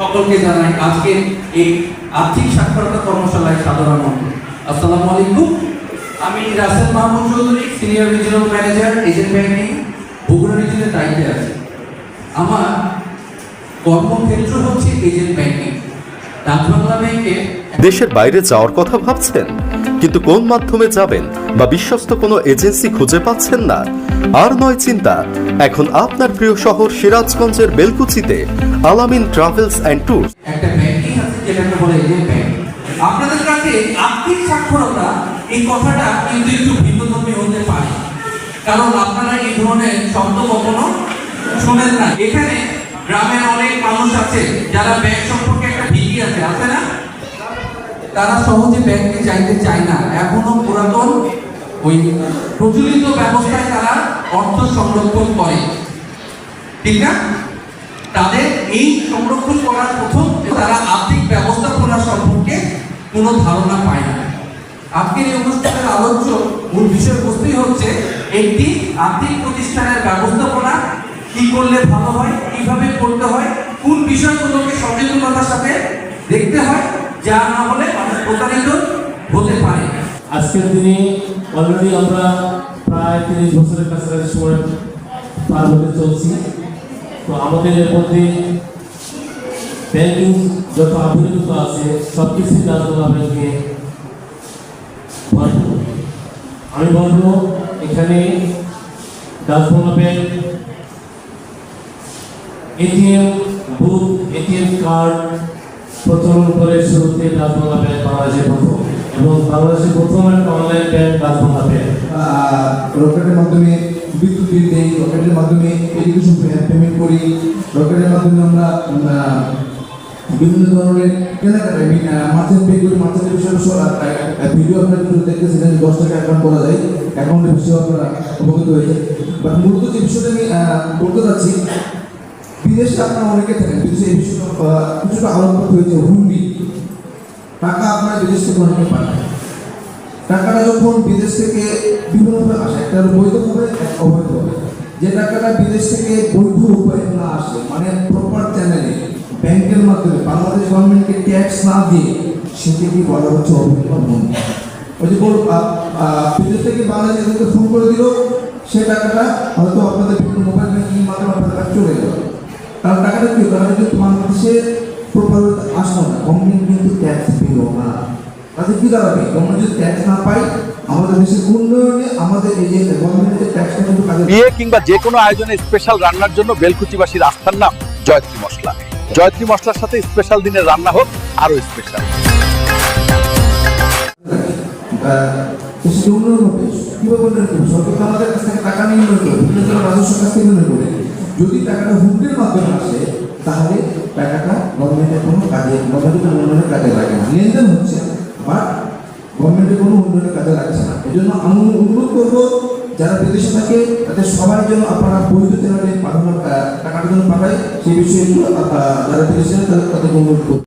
সকলকে জানাই আজকে এই আর্থিক সাক্ষরতা কর্মশালায় সাধারণ আসসালামু আলাইকুম। আমি Rasel Mahmud Chowdhury, senior regional manager, agent banking, Bogura রিজনের দায়িত্বে আছি। আমার কর্মক্ষেত্র হচ্ছে এজেন্ট ব্যাংকিং। ডাক বাংলা ব্যাংকে দেশের বাইরে যাওয়ার কথা ভাবছেন, কিন্তু কোন মাধ্যমে যাবেন? বা বিশ্বস্ত কোনো এজেন্সি খুঁজে পাচ্ছেন না। আর নয় চিন্তা, এখন আপনার প্রিয় শহর সিরাজগঞ্জের বেলকুচিতে আলামিন ট্রাভেলস অ্যান্ড ট্যুর আপনাদের কাছে আর্থিক সাক্ষরতা এই কথাটা কিন্তু একটু ভিন্নধর্মী হতে পারে। কারণ আপনারা এই ধরনের শব্দ কখনো শোনেন না। এখানে গ্রামের অনেক মানুষ আছে, যারা ব্যাংক সম্পর্কে একটা আছে আছে না? তারা সহজে ব্যাংকে যাইতে চায় না। এখনও পুরাতন ওই প্রচলিত ব্যবস্থায় তারা অর্থ সংরক্ষণ করে। ঠিক না? তাদের এই সংরক্ষণ করার প্রথম তারা আর্থিক ব্যবস্থাপনা সম্পর্কে কোনো ধারণা পায় না। আজকের এই অনুষ্ঠানের আলোচ্য মূল বিষয়বস্তুই হচ্ছে একটি আর্থিক প্রতিষ্ঠানের ব্যবস্থাপনা কি করলে ভালো হয়, কীভাবে করতে হয়, কোন বিষয়গুলোকে সচেতনতার সাথে দেখতে হয়, যা না হলে মানুষ প্রতারিত হতে পারে। আজকের দিনে অলরেডি আমরা প্রায় তিরিশ বছরের কাছাকাছি সময় পার হতে চলছি তো আমাদের এর মধ্যে ব্যাংকিং যত আধুনিকতা আছে সব কিছুই দাঁড়ানো ব্যাংকে। আমি বলব, এখানে Dutch Bangla bank ATM booth ATM card প্রচলন করে শুরুতে ডাচবাংলা ব্যাংক বাংলাদেশে প্রথম এবং বাংলাদেশে প্রথম একটা অনলাইন ব্যাংক ব্যাংক আহ, রকেটের মাধ্যমে বিদ্যুৎ বিল দেই রকেটের মাধ্যমে এডুকেশন পেমেন্ট করি রকেটের মাধ্যমে আমরা বিভিন্ন ধরনের কেনাকাটা মার্চেন্ট পে করি বিষয়ে ভিডিও আপনারা কিন্তু দেখতেছিলেন যে দশ টাকা অ্যাকাউন্ট করা যায় অ্যাকাউন্টের বিষয়ে আপনারা অবগত হয়েছে বাট মূলত যে বিষয়টা আমি বলতে চাচ্ছি বিদেশে আপনারা অনেকে থাকেন বিদেশে এই বিষয়টা কিছুটা আলোচনা হয়েছে হুন্ডি। টাকা আপনারা বিদেশ থেকে অনেকে পাঠায় টাকাটা যখন বিদেশ থেকে বিভিন্নভাবে আসে, একটা বৈধভাবে অবৈধভাবে যে টাকাটা বিদেশ থেকে বৈধ উপায়ে না আসে মানে প্রপার চ্যানেলে ব্যাংকের মাধ্যমে, বাংলাদেশ গভর্নমেন্টকে ট্যাক্স না দিয়ে, সেটি সেটাকে বলা হচ্ছে মূল্য ওই যে বল আ- আ- বিদেশ থেকে বাংলাদেশে ফোন করে দিল, সে টাকাটা হয়তো আপনাদের মোবাইল ব্যাংকিং মাধ্যমে আপনাদের চলে গেল। কারণ টাকাটা কি? টাকাটা কিন্তু বাংলাদেশে প্রপার আসলো না কিন্তু ট্যাক্স না তাতে কি দাঁড়াবে যদি ট্যাক্স না পাই আমাদের দেশের উন্নয়নে আমাদের এই যে গভর্নমেন্টের ট্যাক্সটা কিন্তু বিয়ে কিংবা যে কোনো আয়োজনে স্পেশাল রান্নার জন্য বেলকুচিবাসীর আস্থার নাম জয়ত্রী মশলা। জয়ত্রী মশলার সাথে স্পেশাল দিনের রান্না হোক আরও স্পেশাল যদি টাকাটা হুন্ডের মাধ্যমে আসে, তাহলে টাকাটা গভর্নমেন্টের কোনো কাজে গভর্নমেন্টের উন্নয়নের কাজে লাগে না। লেনদেন হচ্ছে বা গভর্নমেন্টের কোনো উন্নয়নের কাজে লাগছে না। এই জন্য আমি অনুরোধ করব যারা বিদেশে থাকে তাদের সবার জন্য আপনারা বৈধ চ্যানেলে পাঠানোর আহ, টাকাটা যেন পাঠায় সেই বিষয়ে যারা বিদেশে তাদের অনুরোধ